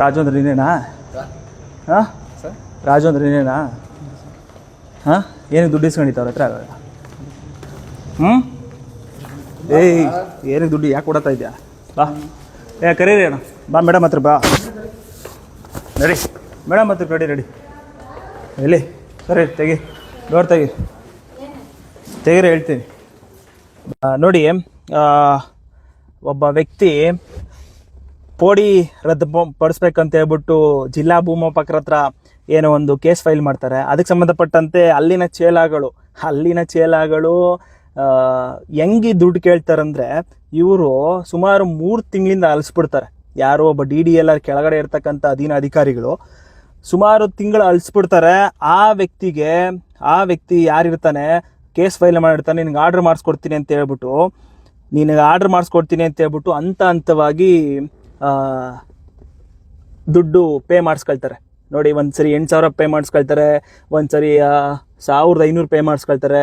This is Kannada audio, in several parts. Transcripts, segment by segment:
ರಾಜು ಅಂದ್ರೆ ನೀನೇನಾ? ಹಾಂ? ಸರ್? ರಾಜು ಅಂದ್ರೆ ನೀನೇನಾ? ಹಾಂ? ಏನಕ್ಕೆ ದುಡ್ಡು ಇಸ್ಕೊಂಡಿತ್ತು ಅವ್ರ ಹತ್ರ? ಹ್ಞೂ ಏಯ್ ಏನಕ್ಕೆ ದುಡ್ಡು ಯಾಕೆ ಕೊಡತ್ತಾ ಇದೆಯಾ? ಬಾ. ಏ ಕರೀರಿ ಅಣ್ಣ. ಬಾ ಮೇಡಮ್ ಹತ್ರ ಬಾ. ನಡಿ. ಮೇಡಮ್ ಹತ್ರ ರೆಡಿ ರೆಡಿ ಎಲ್ಲಿ? ಸರಿ ತೆಗಿ. ಡೋರ್ ತೆಗಿ. ತೆಗೀರಿ ಹೇಳ್ತೀನಿ. ನೋಡಿ ಒಬ್ಬ ವ್ಯಕ್ತಿ ಪೋಡಿ ರದ್ದು ಪಡಿಸ್ಬೇಕಂತ ಹೇಳ್ಬಿಟ್ಟು ಜಿಲ್ಲಾ ಭೂಮಾಪಕರ ಹತ್ರ ಏನೋ ಒಂದು ಕೇಸ್ ಫೈಲ್ ಮಾಡ್ತಾರೆ. ಅದಕ್ಕೆ ಸಂಬಂಧಪಟ್ಟಂತೆ ಅಲ್ಲಿನ ಚೇಲಾಗಳು ಅಲ್ಲಿನ ಚೇಲಾಗಳು ಹೆಂಗೆ ದುಡ್ಡು ಕೇಳ್ತಾರಂದ್ರೆ ಇವರು ಸುಮಾರು ಮೂರು ತಿಂಗಳಿಂದ ಅಲಿಸ್ಬಿಡ್ತಾರೆ. ಯಾರೋ ಒಬ್ಬ ಡಿ ಡಿ ಎಲ್ ಆರ್ ಕೆಳಗಡೆ ಇರ್ತಕ್ಕಂಥ ಅಧೀನ ಅಧಿಕಾರಿಗಳು ಸುಮಾರು ತಿಂಗಳು ಅಳಿಸ್ಬಿಡ್ತಾರೆ ಆ ವ್ಯಕ್ತಿಗೆ, ಆ ವ್ಯಕ್ತಿ ಯಾರಿರ್ತಾನೆ, ಕೇಸ್ ಫೈಲ್ ಮಾಡಿರ್ತಾನೆ, ನಿನಗೆ ಆರ್ಡ್ರ್ ಮಾಡಿಸ್ಕೊಡ್ತೀನಿ ಅಂತ ಹೇಳ್ಬಿಟ್ಟು, ನಿನಗೆ ಆರ್ಡ್ರ್ ಮಾಡಿಸ್ಕೊಡ್ತೀನಿ ಅಂತ ಹೇಳ್ಬಿಟ್ಟು ಹಂತ ಹಂತವಾಗಿ ದುಡ್ಡು ಪೇ ಮಾಡಿಸ್ಕೊಳ್ತಾರೆ. ನೋಡಿ ಒಂದು ಸರಿ ಎಂಟು ಸಾವಿರ ಪೇ ಮಾಡಿಸ್ಕೊಳ್ತಾರೆ ಒಂದು ಸರಿ ಸಾವಿರದ ಐನೂರು ಪೇ ಮಾಡಿಸ್ಕೊಳ್ತಾರೆ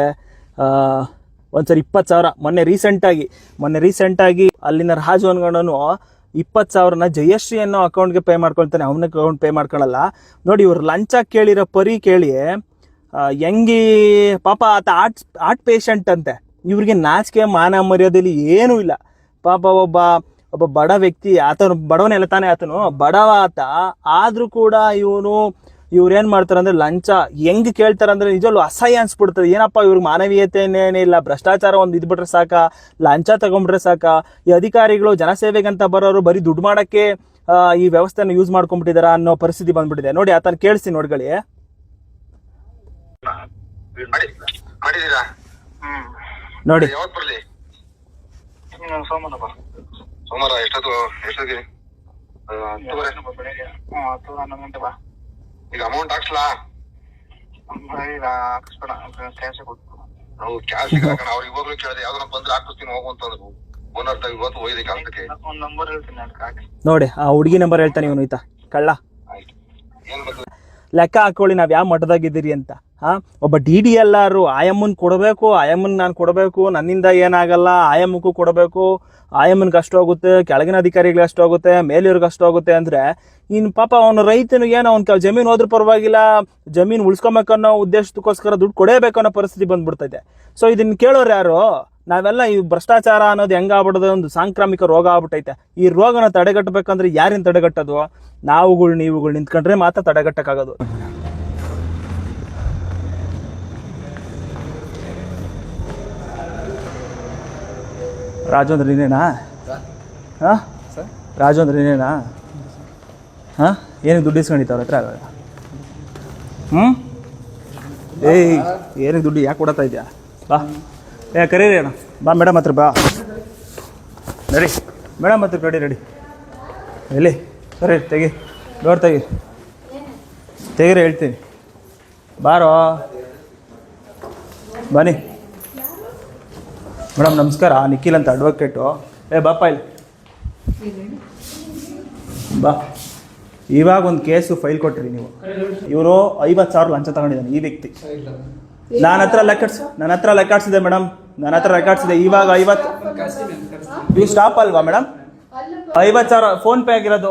ಒಂದು ಸರಿ ಇಪ್ಪತ್ತು ಸಾವಿರ. ಮೊನ್ನೆ ರೀಸೆಂಟಾಗಿ ಮೊನ್ನೆ ರೀಸೆಂಟಾಗಿ ಅಲ್ಲಿನ ರಾಜು ಅನ್ಗಣನು ಇಪ್ಪತ್ತು ಸಾವಿರನ ಜಯಶ್ರೀ ಅನ್ನೋ ಅಕೌಂಟ್ಗೆ ಪೇ ಮಾಡ್ಕೊಳ್ತಾನೆ. ಅವನ ಅಕೌಂಟ್ ಪೇ ಮಾಡ್ಕೊಳ್ಳಲ್ಲ ನೋಡಿ, ಇವರು ಲಂಚ ಕೇಳಿರೋ ಪರಿ ಕೇಳಿ ಹೆಂಗಿ ಪಾಪ ಆತ ಆರ್ಟ್ ಆರ್ಟ್ ಪೇಷಂಟ್ ಅಂತೆ. ಇವ್ರಿಗೆ ನಾಚಿಕೆ, ಮಾನ ಮರ್ಯಾದೆಯಲ್ಲಿ ಏನೂ ಇಲ್ಲ. ಪಾಪ ಒಬ್ಬ ಒಬ್ಬ ಬಡ ವ್ಯಕ್ತಿ ಆತನು ಬಡವನೆಲ್ಲ ತಾನೇ ಆತನು ಬಡವ ಆತ ಆದ್ರೂ ಕೂಡ ಇವನು ಇವ್ರು ಏನ್ ಮಾಡ್ತಾರೆ ಅಂದ್ರೆ ಲಂಚ. ಹೆಂಗ್ ಕೇಳ್ತಾರೆ ಅಂದ್ರೆ ನಿಜವಲ್ಲೂ ಅಸಹ್ಯ ಅನ್ಸ್ಬಿಡ್ತದೆ. ಏನಪ್ಪ ಇವ್ರಿಗೆ ಮಾನವೀಯತೆನೇ ಇಲ್ಲ ಭ್ರಷ್ಟಾಚಾರ ಒಂದು ಇದ್ಬಿಟ್ರೆ ಸಾಕ ಲಂಚ ತಗೊಂಡ್ಬಿಟ್ರೆ ಸಾಕ. ಈ ಅಧಿಕಾರಿಗಳು ಜನಸೇವೆಗಂತ ಬರೋರು ಬರೀ ದುಡ್ಡು ಮಾಡಕ್ಕೆ ಈ ವ್ಯವಸ್ಥೆನ ಯೂಸ್ ಮಾಡ್ಕೊಂಡ್ಬಿಟ್ಟಿದಾರ ಅನ್ನೋ ಪರಿಸ್ಥಿತಿ ಬಂದ್ಬಿಟ್ಟಿದೆ. ನೋಡಿ ಆತನ ಕೇಳಿಸಿ ನೋಡ್ಗಳಿ ನೋಡಿ. ಸೋಮವಾರ ಎಷ್ಟೊತ್ತು ಎಷ್ಟೊತ್ತಿಗೆ? ಆ, ಹತ್ತುವರೆ? ಬೆಳಿಗ್ಗೆ. ಹ್ಮ್ ಹತ್ತು ಹನ್ನೊಂದು ಗಂಟೆ ಬಾ. ಈಗ ಅಮೌಂಟ್ ಹಾಕ್ಸ್ಲಾ? ಈಗ ಹಾಕಿಸ್ಬೇಡ ಕ್ಯಾಶ್ ಕೊಟ್ಟು ನಾವು ಕ್ಯಾಶ್ ಹಾಕೋಣ ಅವ್ರಿಗೆ ಇವಾಗ್ಲೂ ಕೇಳಿದೆ ಯಾವ್ದಾರ ಬಂದ್ರೆ ಹಾಕಿಸ್ತೀನಿ ಹೋಗು ಅಂತಂದ್ರು ಓನರ್ ತಗ ಇವತ್ತು ಹೋಯ್ದೆ ಕೆಲಸಕ್ಕೆ ಒಂದು ನಂಬರ್ ಹೇಳ್ತೀನಿ ಅದಕ್ಕೆ ಹಾಕಿ. ನೋಡಿ ಆ ಹುಡುಗಿ ನಂಬರ್ ಹೇಳ್ತಾನೆ ಇವನು ಆಯ್ತಾ ಕಳ್ಳ. ಆಯ್ತು. ಏನ್ ಬರ್ತದೆ ಲೆಕ್ಕ ಹಾಕೊಳ್ಳಿ, ನಾವು ಯಾವ ಮಠದಾಗಿದ್ದೀರಿ ಅಂತ. ಹಾ, ಒಬ್ಬ ಡಿ ಡಿ ಎಲ್ ಆಯಮ್ಮನ ಕೊಡಬೇಕು, ಆಯಮ್ಮನ್ ನಾನು ಕೊಡಬೇಕು, ನನ್ನಿಂದ ಏನಾಗಲ್ಲ, ಆಯಮ್ಮಕ್ಕೂ ಕೊಡಬೇಕು, ಆಯಮ್ಮನಿಗೆ ಅಷ್ಟು ಆಗುತ್ತೆ ಕೆಳಗಿನ ಅಧಿಕಾರಿಗಳಿಗೆ ಅಷ್ಟು ಆಗುತ್ತೆ ಮೇಲಿಯವ್ರಿಗೆ ಅಷ್ಟು ಆಗುತ್ತೆ ಅಂದ್ರೆ ಇನ್ನು ಪಾಪ ಅವನ ರೈತನಿಗೆ ಏನು, ಅವ್ನ ಜಮೀನು ಹೋದ್ರೂ ಪರವಾಗಿಲ್ಲ, ಜಮೀನು ಉಳಿಸ್ಕೊಬೇಕನ್ನೋ ಉದ್ದೇಶಕ್ಕೋಸ್ಕರ ದುಡ್ಡು ಕೊಡೇಬೇಕು ಅನ್ನೋ ಪರಿಸ್ಥಿತಿ ಬಂದ್ಬಿಡ್ತೈತೆ. ಸೊ ಇದನ್ನ ಕೇಳೋರು ಯಾರು? ನಾವೆಲ್ಲ ಈ ಭ್ರಷ್ಟಾಚಾರ ಅನ್ನೋದು ಹೆಂಗಾಗ್ಬಿಡೋದು? ಒಂದು ಸಾಂಕ್ರಾಮಿಕ ರೋಗ ಆಗ್ಬಿಟ್ಟೈತೆ. ಈ ರೋಗನ ತಡೆಗಟ್ಟಬೇಕಂದ್ರೆ ಯಾರಿನ ತಡೆಗಟ್ಟೋದು? ನಾವುಗಳು ನೀವುಗಳು ನಿಂತ್ಕೊಂಡ್ರೆ ಮಾತ್ರ ತಡೆಗಟ್ಟಕ್ಕಾಗೋದು. ರಾಜೇಂದ್ರ ಇನ್ನೇನಾ ನೀನೇನಾ ಹಾಂ? ಸರ್. ಇನ್ನೇನಾ ಹಾಂ? ಏನಕ್ಕೆ ದುಡ್ಡು ಇಸ್ಕೊಂಡಿತ್ತು ಅವ್ರ ಹತ್ರ? ಹ್ಞೂ ಏಯ್ ಏನಕ್ಕೆ ದುಡ್ಡು ಯಾಕೆ ಕೊಡತ್ತಾ ಇದೆಯಾ? ಬಾ. ಏ ಕರೀರಿ ಅಣ್ಣ. ಬಾ ಮೇಡಮ್ ಹತ್ರ ಬಾ. ನಡಿ. ಮೇಡಮ್ ಹತ್ರ ರೆಡಿ ರೆಡಿ ಎಲ್ಲಿ ಸರಿ ತೆಗಿ. ಡೋರ್ ತೆಗಿ. ತೆಗಿರಿ ಹೇಳ್ತೀನಿ. ಬಾರೋ. ಬನ್ನಿ. ಮೇಡಮ್ ನಮಸ್ಕಾರ. ನಿಖಿಲ್ ಅಂತ ಅಡ್ವೊಕೇಟು ಏ ಬಾಪ ಇಲ್ಲಿ. ಬಾ. ಇವಾಗ ಒಂದು ಕೇಸು ಫೈಲ್ ಕೊಟ್ರಿ ನೀವು. ಇವರು ಐವತ್ತು ಸಾವಿರ ಲಂಚ ತಗೊಂಡಿದ್ದಾನೆ ಈ ವ್ಯಕ್ತಿ. ನನ್ನ ಹತ್ರ ಲೆಕ್ಕಾಡ್ಸ ನನ್ನ ಹತ್ರ ಲೆಕ್ಕಾಡ್ಸಿದೆ ಮೇಡಮ್. ನನ್ನ ಹತ್ರ ರೆಕಾರ್ಡ್ಸ್ ಇದೆ. ಇವಾಗ ಐವತ್ತು ನೀವು ಸ್ಟಾಪ್ ಅಲ್ವಾ ಮೇಡಮ್ ಐವತ್ತು ಸಾವಿರ ಫೋನ್ ಪೇ ಆಗಿರೋದು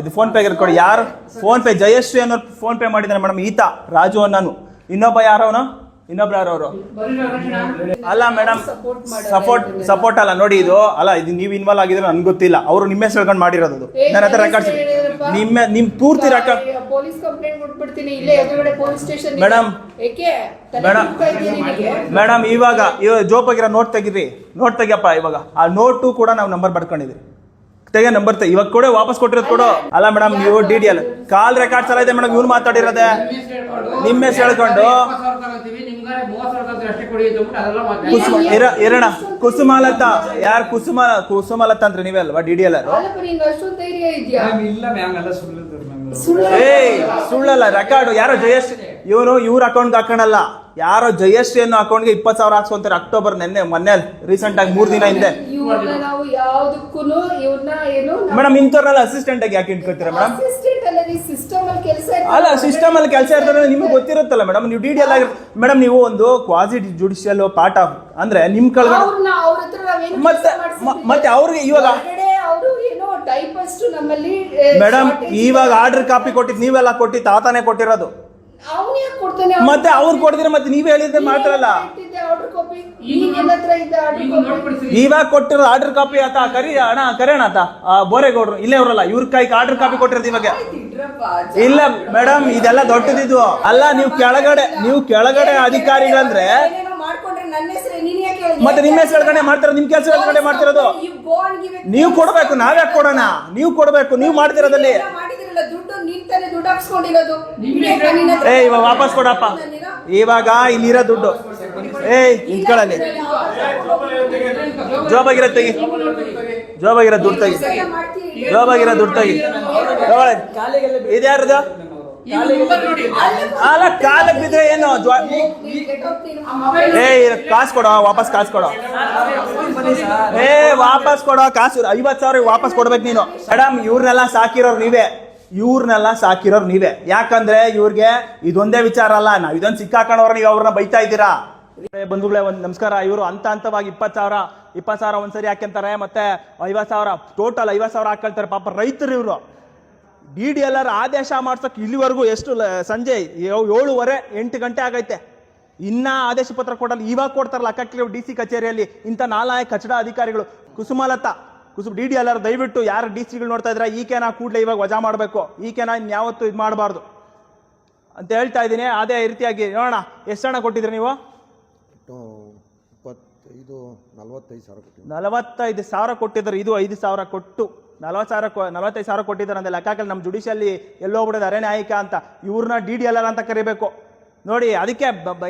ಇದು ಫೋನ್ ಪೇ ಆಗಿರೋದು ಕೊಡಿ. ಯಾರು? ಫೋನ್ ಪೇ ಜಯಶ್ರೀ ಅನ್ನೋರು ಫೋನ್ ಪೇ ಮಾಡಿದ್ದಾರೆ ಮೇಡಮ್ ಈತ, ರಾಜು ಅನ್ನೋನು. ಇನ್ನೊಬ್ಬ ಯಾರವನು? ಇನ್ನೊಬ್ರು ಅವರು ಅಲ್ಲ ಮೇಡಮ್ ಸಪೋರ್ಟ್ ಸಪೋರ್ಟ್ ಅಲ್ಲ ನೋಡಿ ಇದು. ಅಲ್ಲ ಇದು ನೀವು ಇನ್ವಾಲ್ವ್ ಆಗಿದ್ರೆ ನನ್ಗೆ ಗೊತ್ತಿಲ್ಲ. ಅವರು ನಿಮ್ಮ ಹೆಸರು ಹೇಳ್ಕೊಂಡು ಮಾಡಿರೋದು ಅದು. ನನ್ನ ಹತ್ರ ರೆಕಾರ್ಡ್ಸ್ ನಿಮ್ಮ ನಿಮ್ ಪೂರ್ತಿ ರೆಕಾರ್ಡ್ ಪೊಲೀಸ್ ಕಂಪ್ಲೇಂಟ್ ಕೊಟ್ಬಿಡ್ತೀನಿ ಇಲ್ಲೇ ಎದುರುಗಡೆ police station madam. Madam. Madam ಇವಾಗ ಇವಾಗ ಜೋಪಾಗಿರೋ ನೋಟ್ ತೆಗಿರಿ. ನೋಟ್ ತೆಗಿಯಪ್ಪ ಇವಾಗ. ಆ ನೋಟು ಕೂಡ ನಾವು ನಂಬರ್ ಬರ್ಕೊಂಡಿದ್ವಿ ತೆಗೆ ನಂಬರ್ ತೆಗೆ ಇವಾಗ ಕೂಡ ವಾಪಸ್ ಕೊಟ್ಟಿರೋದು ಕೊಡು. ಅಲ್ಲ ಮೇಡಮ್ ನೀವು D D L call records ಎಲ್ಲ ಇದೆ ಮೇಡಮ್ ಇವ್ನು ಮಾತಾಡಿರೋದೆ. ನಿಮ್ಮ ಹೆಸರು ಹೇಳ್ಕೊಂಡು ಇರೋಣ ಕುಸುಮಾಲತ ಯಾರು ಕುಸುಮ ಕುಸುಮಾಲತ ಅಂದ್ರೆ ನೀವೇ ಅಲ್ವಾ ಡಿ ಡಿ ಎಲ್ ಏಯ್ ಸುಳ್ಳಲ್ಲ ರೆಕಾರ್ಡ್ ಯಾರೋ ಜಯಶ್ರೀ ಇವರು ಇವ್ರ ಅಕೌಂಟ್ ಹಾಕೋಣಲ್ಲ. ಯಾರೋ ಜಯಶ್ರೀ ಅನ್ನೋ ಅಕೌಂಟ್ಗೆ ಇಪ್ಪತ್ತು ಸಾವಿರ ಹಾಕ್ಸ್ಕೊಂತಾರೆ ಅಕ್ಟೋಬರ್ ನೆನ್ನೆ ಮೊನ್ನೆ ರೀಸೆಂಟ್ ಆಗಿ ಮೂರು ದಿನ ಹಿಂದೆ. ಮೇಡಮ್ ಇಂಥವ್ರನ್ನೆಲ್ಲ ಅಸಿಸ್ಟೆಂಟ್ ಆಗಿ ಯಾಕೆ ಇಟ್ಕೊತೀರಾ ಮೇಡಮ್? ಅಲ್ಲ ಸಿಸ್ಟಮ್ ಅಲ್ಲಿ ಕೆಲಸ ಇರ್ತದೆ ಅಲ್ಲಿ ನಿಮ್ಗೆ ಗೊತ್ತಿರುತ್ತಲ್ಲ ಮೇಡಮ್ ನೀವು ಡಿ ಡಿ ಎಲ್ಲ ಮೇಡಮ್ ನೀವು ಒಂದು ಕ್ವಾಸಿ ಜುಡಿಷಿಯಲ್ ಪಾರ್ಟ್ ಆಫ್ ಅಂದ್ರೆ ನಿಮ್ ಕೆಳಗಡೆ ಮತ್ತೆ ಮತ್ತೆ ಅವ್ರಿಗೆ ಇವಾಗ ಮೇಡಮ್ ಇವಾಗ ಆರ್ಡರ್ ಕಾಪಿ ಕೊಟ್ಟಿದ್ ನೀವೆಲ್ಲ ಕೊಟ್ಟಿ ತಾತಾನೆ ಕೊಟ್ಟಿರೋದು. ಮತ್ತೆ ಅವ್ರು ಕೊಡ್ತೀರ ಮತ್ತೆ ನೀವೇ ಹೇಳಿದ್ರೆ ಮಾತ್ರ ಆರ್ಡರ್ ಇವಾಗ ಕೊಟ್ಟಿರೋ ಆರ್ಡರ್ ಕಾಪಿ ಆತ ಕರಿ ಅಣ್ಣ ಕರೆಯೋಣ ಆತ. ಆ, ಬೋರೇಗೌಡ್ರು ಇಲ್ಲೇ ಅವರಲ್ಲ ಇವ್ರ ಕೈಗೆ ಆರ್ಡರ್ ಕಾಪಿ ಕೊಟ್ಟಿರೋದು ಇವಾಗ. ಇಲ್ಲ ಮೇಡಮ್ ಇದೆಲ್ಲ ದೊಡ್ಡದಿದ್ವು ಅಲ್ಲ ನೀವು ಕೆಳಗಡೆ ನೀವು ಕೆಳಗಡೆ ಅಧಿಕಾರಿಗಳಂದ್ರೆ ಏನೇನೋ ಮಾಡ್ಕೊಂಡ್ರೆ ನನ್ನ ಹೆಸರು ನೀನ್ ಯಾಕೆ ಮತ್ತೆ ನಿಮ್ಮ ಹೆಸರು ಕಡೆ ಮಾಡ್ತಾರ ನಿಮ್ ಕೆಲಸ ಕಡೆ ಮಾಡ್ತಿರೋದು? ನೀವು ಕೊಡ್ಬೇಕು ನಾವ್ಯಾಕೆ ಕೊಡೋಣ? ನೀವು ಕೊಡ್ಬೇಕು ನೀವು ಮಾಡ್ತಿರೋದಲ್ಲಿ. ಏ ಇವಾಗ ವಾಪಸ್ ಕೊಡಪ್ಪ. ಇವಾಗ ಇಲ್ಲಿರೋ ದುಡ್ಡು. ಏಯ್ ನಿಂತ್ಕೊಳ್ಳಲ್ಲಿ ಜೋಬಾಗಿರೋ ತೆಗಿ. ಜೋಬಾಗಿರೋ ದುಡ್ಡು ತೆಗಿ. ಜಾಬ್ ದುಡ್ಡು ತೆಗಿ. ತಗೊಳ್ಳಿ. ಇದ್ಯಾರ್ದು ಅಲ್ಲ ಕಾಲಕ್ಕೆ ಬಿದ್ರೆ ಏನು? ಜ್ವ- Get out ನೀನು. ಏ ಕಾಸು ಕೊಡೋ, ವಾಪಸ್ ಕಾಸು ಕೊಡೋ. ಏ, ವಾಪಸ್ ಕೊಡೋ, ಕಾಸು. ಐವತ್ತು ಸಾವಿರ ವಾಪಸ್ ಕೊಡ್ಬೇಕು ನೀನು. ಮೇಡಮ್ ಇವ್ರನ್ನೆಲ್ಲ ಸಾಕಿರೋರು ನೀವೇ. ಇವ್ರನ್ನೆಲ್ಲ ಸಾಕಿರೋರು ನೀವೇ. ಯಾಕಂದ್ರೆ ಇವ್ರಿಗೆ ಇದೊಂದೇ ವಿಚಾರ ಅಲ್ಲ. ನಾವ್ ಇದೊಂದು ಸಿಕ್ಕಾಕೊಂಡವ್ರ ನೀವು ಅವ್ರನ್ನ ಬೈತಾ ಇದ್ದೀರಾ? ಬಂಧುಗಳೇ, ಒಂದು ನಮಸ್ಕಾರ. ಇವರು ಹಂತ ಹಂತವಾಗಿ ಇಪ್ಪತ್ತು ಸಾವಿರ ಇಪ್ಪತ್ತು ಸಾವಿರ ಒಂದ್ಸರಿ ಹಾಕ್ಯಂತಾರೆ. ಮತ್ತೆ ಐವತ್ತು ಸಾವಿರ ಟೋಟಲ್ ಐವತ್ತು ಸಾವಿರ ಹಾಕೊಳ್ತಾರೆ ಪಾಪ ರೈತರು ಇವರು. ಡಿ ಡಿ ಎಲ್ ಆರ್ ಆದೇಶ ಮಾಡ್ಸೋಕೆ ಇಲ್ಲಿವರೆಗೂ ಎಷ್ಟು ಸಂಜೆ ಏಳುವರೆ, ಎಂಟು ಗಂಟೆ ಆಗೈತೆ. ಇನ್ನ ಆದೇಶ ಪತ್ರ ಕೊಡಲ್ಲ. ಇವಾಗ ಕೊಡ್ತಾರಲ್ಲ ಅಕ್ಕಕ್ಕೆ ಡಿ ಸಿ ಕಚೇರಿಯಲ್ಲಿ ಇಂಥ ನಾಲಾಯಕ ಕಚಡ ಅಧಿಕಾರಿಗಳು. Kusumalata Kusum D D L R ದಯವಿಟ್ಟು ಯಾರು ಡಿ ಸಿಗಳು ನೋಡ್ತಾ ಇದ್ರೆ ಈಕೆನ ಕೂಡಲೇ ಇವಾಗ ವಜಾ ಮಾಡಬೇಕು. ಈಕೆನ ಇನ್ಯಾವತ್ತೂ ಇದು ಮಾಡಬಾರ್ದು ಅಂತ ಹೇಳ್ತಾ ಇದ್ದೀನಿ. ಅದೇ ರೀತಿಯಾಗಿ ನೋಡೋಣ. ಎಷ್ಟು ಹಣ ಕೊಟ್ಟಿದ್ರಿ ನೀವು? ಇಪ್ಪತ್ತೈದು ನಲವತ್ತೈದು ಸಾವಿರ ನಲವತ್ತೈದು ಸಾವಿರ ಕೊಟ್ಟಿದ್ದಾರೆ, ಇದು ಐದು ಸಾವಿರ ಕೊಟ್ಟು. ನಲವತ್ತು ಸಾವಿರ ನಲವತ್ತೈದು ಸಾವಿರ ಕೊಟ್ಟಿದ್ದಾರೆ ಅಂದ್ರೆ ಲೆಕ್ಕಾಕಲ್ಲಿ ನಮ್ಮ ಜುಡಿಷಿಯಲ್ಲಿ ಎಲ್ಲೋ ಬಿಡೋದು ಅರೆ ನ್ಯಾಯಿಕ ಅಂತ. ಇವ್ರನ್ನ ಡಿ ಡಿ ಎಲ್ ಅಂತ ಕರಿಬೇಕು. ನೋಡಿ, ಅದಕ್ಕೆ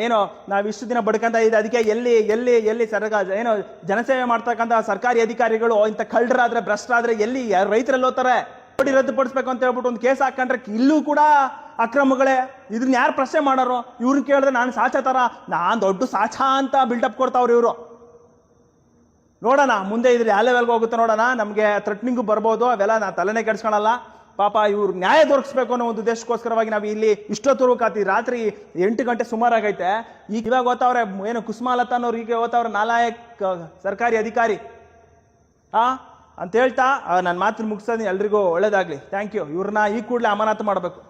ಏನು, ನಾವು ಇಷ್ಟು ದಿನ ಬಡ್ಕಂತ ಇದೆ ಅದಕ್ಕೆ ಎಲ್ಲಿ ಎಲ್ಲಿ ಎಲ್ಲಿ ಸರ್ಕಾರ ಏನೋ, ಜನಸೇವೆ ಮಾಡ್ತಕ್ಕಂಥ ಸರ್ಕಾರಿ ಅಧಿಕಾರಿಗಳು ಇಂಥ ಕಳ್ಳರಾದ್ರೆ ಭ್ರಷ್ಟರಾದ್ರೆ ಎಲ್ಲಿ ರೈತರಲ್ಲಿ ಹೋಗ್ತಾರೆ? ರದ್ದುಪಡಿಸ್ಬೇಕು ಅಂತ ಹೇಳ್ಬಿಟ್ಟು ಒಂದು ಕೇಸ್ ಹಾಕೊಂಡ್ರೆ ಇಲ್ಲೂ ಕೂಡ ಅಕ್ರಮಗಳೇ ಇದನ್ನ ಯಾರು ಪ್ರಶ್ನೆ ಮಾಡೋರು? ಇವ್ರನ್ನ ಕೇಳಿದ್ರೆ ನಾನು ಸಾಚ ಥರ ನಾನು ದೊಡ್ಡ ಸಾಚ ಅಂತ ಬಿಲ್ಡಪ್ ಕೊಡ್ತಾವ್ರಿ ಇವರು. ನೋಡೋಣ, ಮುಂದೆ ಇದ್ರೆ ಯಾವ ಲೆವೆಲ್ಗೆ ಹೋಗುತ್ತೆ ನೋಡೋಣ. ನಮಗೆ ಥ್ರೆಟ್ನಿಂಗು ಬರ್ಬೋದು, ಅವೆಲ್ಲ ನಾನು ತಲೆನೇ ಕೆಡ್ಸ್ಕೊಳಲ್ಲ. ಪಾಪ ಇವ್ರು ನ್ಯಾಯ ದೊರಕಿಸ್ಬೇಕು ಅನ್ನೋ ಒಂದು ದೇಶಕ್ಕೋಸ್ಕರವಾಗಿ ನಾವು ಇಲ್ಲಿ ಇಷ್ಟೊತ್ತವರೆಗೂ ಕಾತಿ ರಾತ್ರಿ ಎಂಟು ಗಂಟೆ ಸುಮಾರಾಗೈತೆ. ಈಗ ಇವಾಗ ಓದ್ತಾವ್ರೆ, ಏನು ಕುಸುಮಾಲತ ಅನ್ನೋರು ಈಗ ಓದ್ತಾವ್ರೆ, ನಾಲಾಯಕ್ ಸರ್ಕಾರಿ ಅಧಿಕಾರಿ. ಆ, ಅಂತ ಹೇಳ್ತಾ ನನ್ನ ಮಾತನ್ನು ಮುಗಿಸೋದು, ಎಲ್ರಿಗೂ ಒಳ್ಳೇದಾಗಲಿ. ಥ್ಯಾಂಕ್ ಯು ಇವ್ರನ್ನ ಈ ಕೂಡಲೇ ಅಮಾನತು ಮಾಡಬೇಕು.